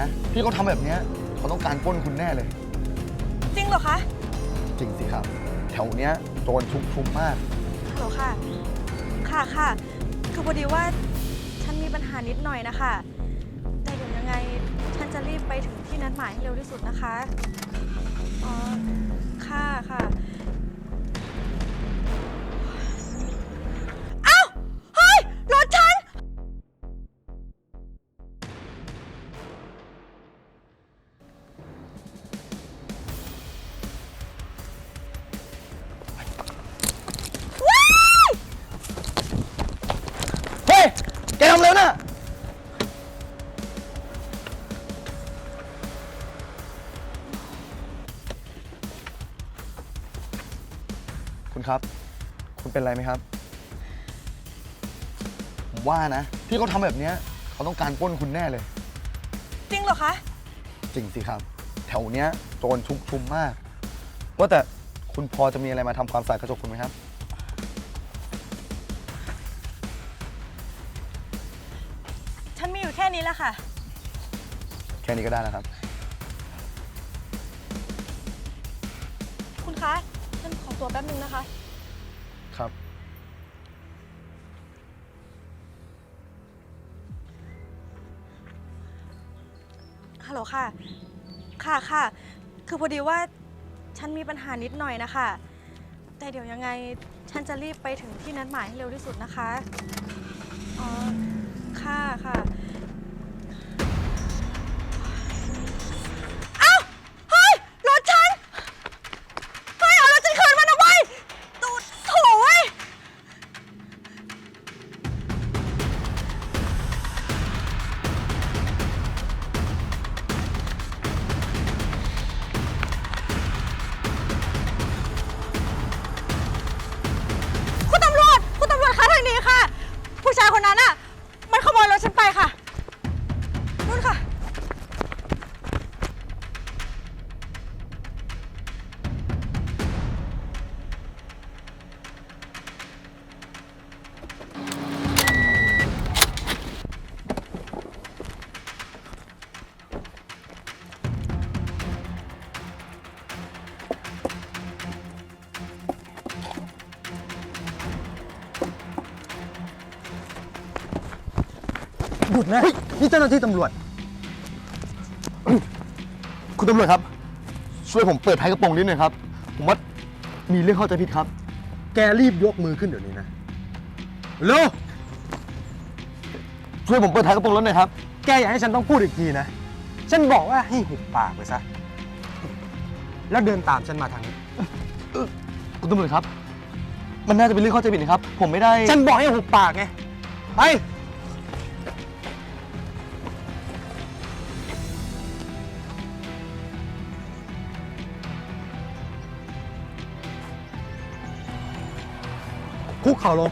นะ พี่เขาทำแบบเนี้ยเขาต้องการปล้นคุณแน่เลย จริงเหรอคะจริงสิครับ แถวเนี้ยโจรชุกชุมมาก ฮัลโหลค่ะ ค่ะค่ะ คือพอดีว่าฉันมีปัญหานิดหน่อยนะคะ แต่เดี๋ยวยังไงฉันจะรีบไปถึงที่นัดหมายให้เร็วที่สุดนะคะ อ๋อ ค่ะค่ะ แกทำเร็วนะคุณครับ คุณเป็นอะไรไหมครับ ผมว่านะพี่เขาทำแบบเนี้ยเขาต้องการปล้นคุณแน่เลย จริงเหรอคะ จริงสิครับ แถวเนี้ยโจรชุกชุมมาก ว่าแต่คุณพอจะมีอะไรมาทำความสะอาดกระจกคุณไหมครับ ละค่ะ แค่นี้ก็ได้นะครับ คุณคะฉันขอตัวแป๊บนึงนะคะ ครับ ฮัลโหลค่ะ ค่ะค่ะ คือพอดีว่าฉันมีปัญหานิดหน่อยนะคะ แต่เดี๋ยวยังไงฉันจะรีบไปถึงที่นัดหมายให้เร็วที่สุดนะคะ อ๋อ ค่ะค่ะ คนนั้นอะ ยุดนะ นี่เจ้าหน้าที่ตำรวจ คุณตำรวจครับ ช่วยผมเปิดท้ายกระโปรงนิดหน่อยครับ ผมว่ามีเรื่องเข้าใจผิดครับ แกรีบยกมือขึ้นเดี๋ยวนี้นะเร็วช่วยผมเปิดท้ายกระโปรงรถหน่อยครับ แกอยากให้ฉันต้องพูดอีกทีนะ ฉันบอกว่าให้หุบปากไปซะ แล้วเดินตามฉันมาทางนี้ คุณตำรวจครับ มันน่าจะเป็นเรื่องเข้าใจผิดนะครับ ผมไม่ได้ ฉันบอกให้หุบปากไง ไป คุกเข่าลง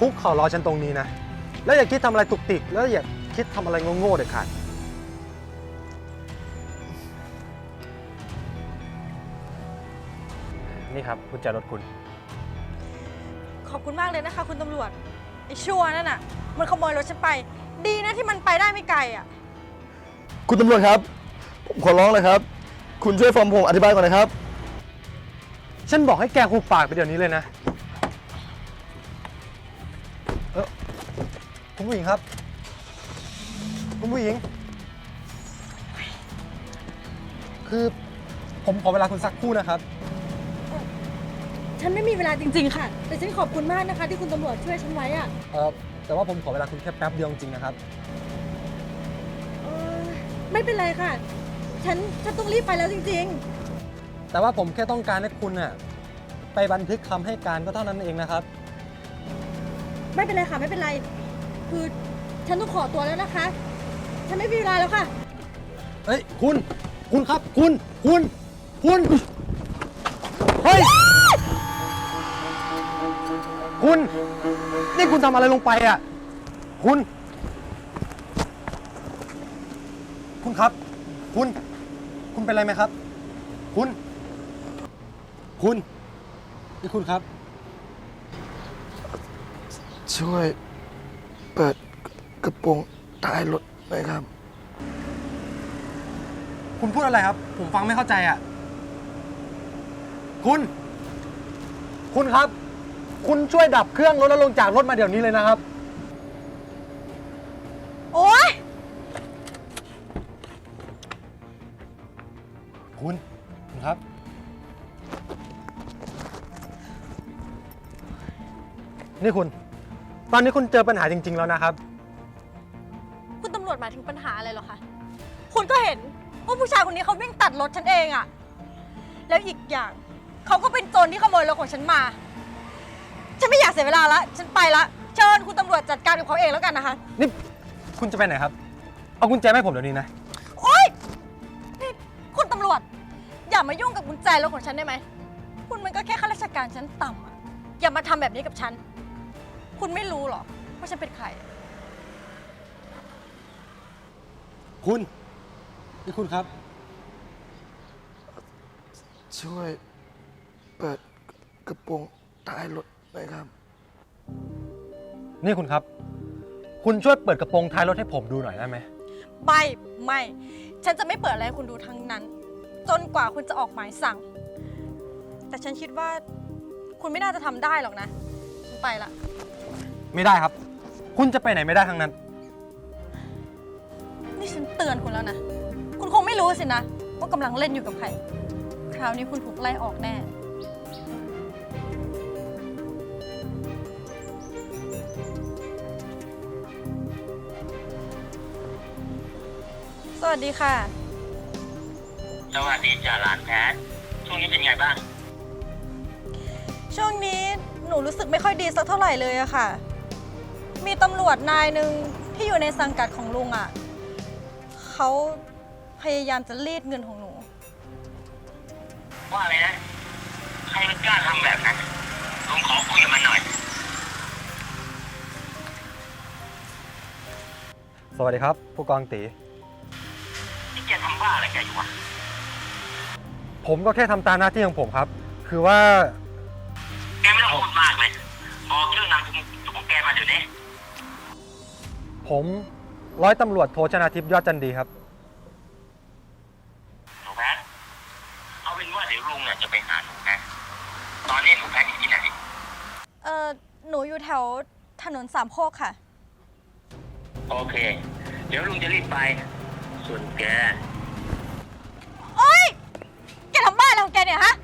คุกเข่ารอฉันตรงนี้นะ แล้วอย่าคิดทำอะไรตุกติก แล้วอย่าคิดทำอะไรโง่ๆเด็ดขาดนี่ครับกุญแจรถคุณ ขอบคุณมากเลยนะคะ คุณตำรวจไอ้ชั่วนั่นน่ะ มันขโมยรถฉันไป ดีนะที่มันไปได้ไม่ไกลอะ คุณตำรวจครับ ผมขอร้องเลยครับ คุณช่วยฟังผมอธิบายก่อนนะครับ ฉันบอกให้แกหุบปากไปเดี๋ยวนี้เลยนะ เออคุณผู้หญิงครับ คุณผู้หญิง คือผมขอเวลาคุณสักครู่นะครับ ฉันไม่มีเวลาจริง ๆ ค่ะ แต่ฉันขอบคุณมากนะคะ ที่คุณตำรวจช่วยฉันไว้อะเออแต่ว่าผมขอเวลาคุณแค่แป๊บเดียวจริงๆนะครับ เออไม่เป็นไรค่ะ ฉันฉันต้องรีบไปแล้วจริง แต่ว่าผมแค่ต้องการให้คุณน่ะไปบันทึกคำให้การก็เท่านั้นเองนะครับๆไม่เป็นไรค่ะ ไม่เป็นไร คือฉันต้องขอตัวแล้วนะคะ ฉันไม่มีเวลาแล้วค่ะเฮ้ยคุณ คุณครับ คุณ คุณ คุณ เฮ้ย คุณ นี่คุณทำอะไรลงไปอะ คุณ คุณครับ คุณ คุณเป็นอะไรไหมครับ คุณ คุณนี่คุณครับ ช่วยเปิดกระโปรงท้ายรถเลยครับ คุณพูดอะไรครับ ผมฟังไม่เข้าใจอะ คุณ คุณครับ คุณช่วยดับเครื่องรถแล้วลงจากรถมาเดี๋ยวนี้เลยนะครับ โอ๊ย คุณ คุณครับ นี่คุณ ตอนนี้คุณเจอปัญหาจริง ๆ แล้วนะครับ คุณตำรวจหมายถึงปัญหาอะไรเหรอคะ คุณก็เห็นว่าผู้ชายคนนี้เขาวิ่งตัดรถฉันเองอะแล้วอีกอย่างเขาก็เป็นโจรที่ขโมยรถของฉันมา ฉันไม่อยากเสียเวลาละ ฉันไปละ เชิญคุณตำรวจจัดการกับเขาเองแล้วกันนะคะ นี่คุณจะไปไหนครับ เอากุญแจมาให้ผมเดี๋ยวนี้นะ โอ๊ยนี่คุณตำรวจ อย่ามายุ่งกับกุญแจรถของฉันได้ไหม คุณมันก็แค่ข้าราชการชั้นต่ำอะอย่ามาทำแบบนี้กับฉัน คุณไม่รู้หรอว่าฉันเป็นใคร คุณ นี่คุณครับ ช่วยเปิดกระโปรงท้ายรถหน่อยครับ นี่คุณครับ คุณช่วยเปิดกระโปรงท้ายรถให้ผมดูหน่อยได้ไหม ไม่ไม่ ฉันจะไม่เปิดอะไรให้คุณดูทั้งนั้น จนกว่าคุณจะออกหมายสั่ง แต่ฉันคิดว่า คุณไม่น่าจะทำได้หรอกนะฉันไปละ ไม่ได้ครับ คุณจะไปไหนไม่ได้ทั้งนั้น นี่ฉันเตือนคุณแล้วนะ คุณคงไม่รู้สินะ ว่ากำลังเล่นอยู่กับใคร คราวนี้คุณถูกไล่ออกแน่ สวัสดีค่ะ สวัสดีจ่าหลานแพทช่วงนี้เป็นไงบ้าง ช่วงนี้หนูรู้สึกไม่ค่อยดีสักเท่าไหร่เลยอะค่ะ มีตำรวจนายหนึ่งที่อยู่ในสังกัดของลุงอะเขาพยายามจะรีดเงินของหนู ว่าอะไรนะ ใครมันกล้าทำแบบนั้นลุงขอคุยกับมันหน่อย สวัสดีครับ ผู้กองตี นี่แกทำบ้าอะไรแกอยู่วะผมก็แค่ทำตามหน้าที่ของผมครับ คือว่า แกไม่ต้องพูดมากเลย บอกชื่อนามสกุลของแกมาเดี๋ยวนี้ ผมร้อยตำรวจโทชนาทิพย์ยอดจันดีครับ หนูแพทเอาเป็นว่าเดี๋ยวลุงเนี่ยจะไปหาหนูนะตอนนี้หนูแพทอยู่ที่ไหน เออหนูอยู่แถวถนนสามโคกค่ะ โอเค เดี๋ยวลุงจะรีบไป ส่วนแก โอ๊ย แกทำบ้าอะไรของแกเนี่ยฮะ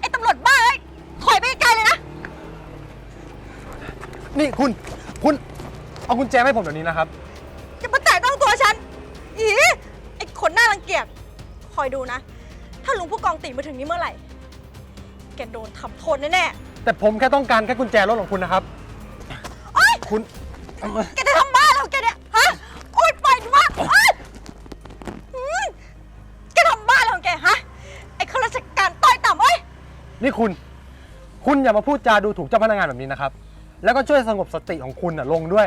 ไอ้ตำรวจบ้าเอ้ยถอยไปไกลๆเลยนะ นี่คุณ คุณ เอากุญแจมาให้ผมเดี๋ยวนี้นะครับ อย่ามาแตะต้องตัวฉัน อีไอ้คนน่ารังเกียจ คอยดูนะ ถ้าลุงผู้กองตีมาถึงนี้เมื่อไหร่ แกโดนทำโทษแน่แต่ผมแค่ต้องการแค่กุญแจรถของคุณนะครับ ๆโอ๊ย คุณเอามาแกจะทำบ้าอะไรของแกเนี่ย ฮะ โอ๊ยปล่อยดิวะโอ๊ยอืมแกทำบ้าอะไรของแกฮะ ไอ้ข้าราชการต้อยต่ำเอ้ย นี่คุณ คุณอย่ามาพูดจาดูถูกเจ้าพนักงานแบบนี้นะครับ แล้วก็ช่วยสงบสติของคุณน่ะลงด้วย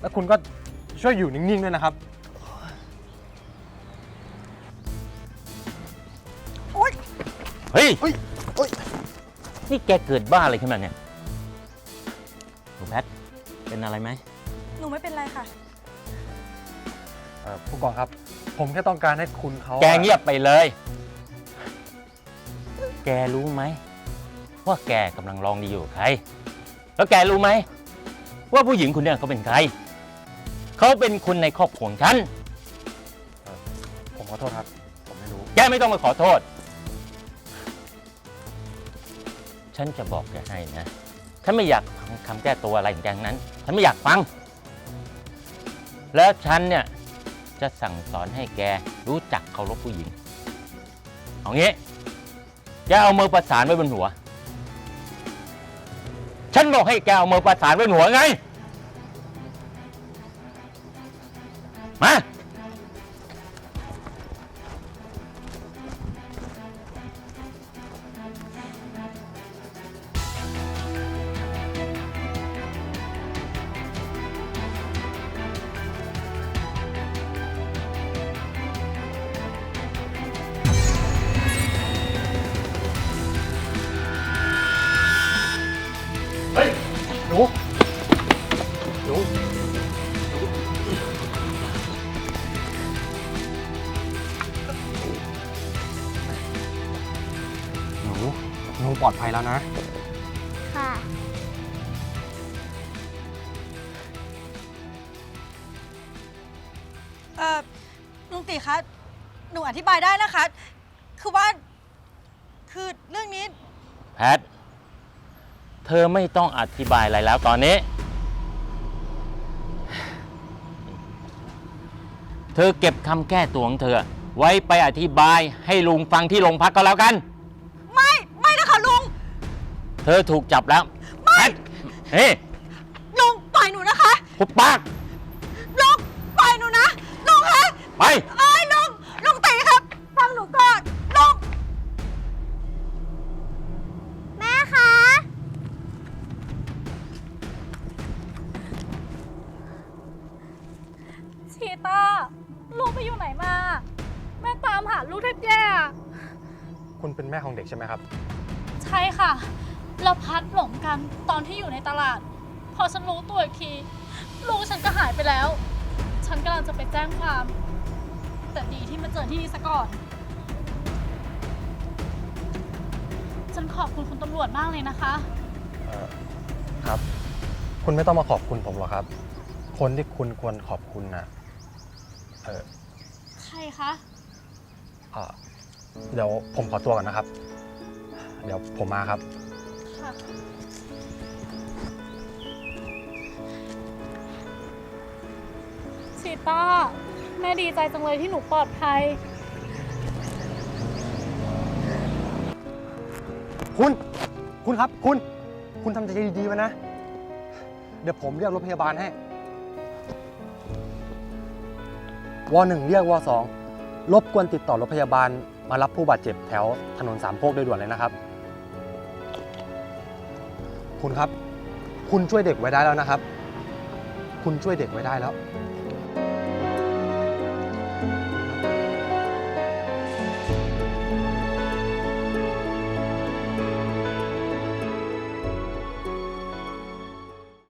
แล้วคุณก็ช่วยอยู่นิ่งๆด้วยนะครับโอ๊ยเฮ้ย เฮ้ยเฮ้ย นี่แกเกิดบ้าอะไรขึ้นมาเนี่ยหนูแพท เป็นอะไรไหม หนูไม่เป็นไรค่ะ เอ่อผู้กองครับ ผมแค่ต้องการให้คุณเขาแกเงียบไปเลย แกรู้ไหม ว่าแกกำลังลองดีอยู่กับใคร แล้วแกรู้ไหม ว่าผู้หญิงคนเนี้ยเขาเป็นใคร เขาเป็นคนในครอบครัวของฉัน ผมขอโทษครับ ผมไม่รู้ แกไม่ต้องมาขอโทษ ฉันจะบอกแกให้นะ ฉันไม่อยากฟังคำแก้ตัวอะไรอย่างแกทั้งนั้น ฉันไม่อยากฟัง แล้วฉันเนี่ยจะสั่งสอนให้แกรู้จักเคารพผู้หญิง เอางี้ แกเอามือประสานไว้บนหัว ฉันบอกให้แกเอามือประสานไว้บนหัวไง ม ปลอดภัยแล้วนะ ค่ะ เอ่อลุงตีคะ หนูอธิบายได้นะคะ คือว่า คือเรื่องนี้ แพท เธอไม่ต้องอธิบายอะไรแล้วตอนนี้ เธอเก็บคำแก้ตัวของเธอ ไว้ไปอธิบายให้ลุงฟังที่โรงพักก็แล้วกัน ธอถูกจับแล้วไม่แพทเฮ้ยลุงปล่อยหนูนะคะปุบปากลุงปล่อยหนูนะลุงคะไปเอ้ยลุงลุงตีครับฟังหนูก่อนลุงแม่คะชีต้าลูกไปอยู่ไหนมา แม่ตามหาลูกแทบแย่อะคุณเป็นแม่ของเด็กใช่ไหมครับ ใช่ค่ะ เราพัดหลงกันตอนที่อยู่ในตลาด พอฉันรู้ตัวอีกทีลูกฉันก็หายไปแล้ว ฉันกำลังจะไปแจ้งความ แต่ดีที่มาเจอที่นี่ซะก่อน ฉันขอบคุณคุณตำรวจมากเลยนะคะ เอ่อครับ คุณไม่ต้องมาขอบคุณผมหรอกครับ คนที่คุณควรขอบคุณนะเออใครคะเอ่อเดี๋ยวผมขอตัวก่อนนะครับ เดี๋ยวผมมาครับ ค่ะ ชีต้า แม่ดีใจจังเลยที่หนูปลอดภัย คุณ คุณครับ คุณ คุณทำใจดีๆไว้นะ เดี๋ยวผมเรียกรถพยาบาลให้วหนึ่งเรียกวสองรบกวนติดต่อรถพยาบาลมารับผู้บาดเจ็บแถวถนนสามโคกโดยด่วนเลยนะครับ คุณครับ คุณช่วยเด็กไว้ได้แล้วนะครับ คุณช่วยเด็กไว้ได้แล้ว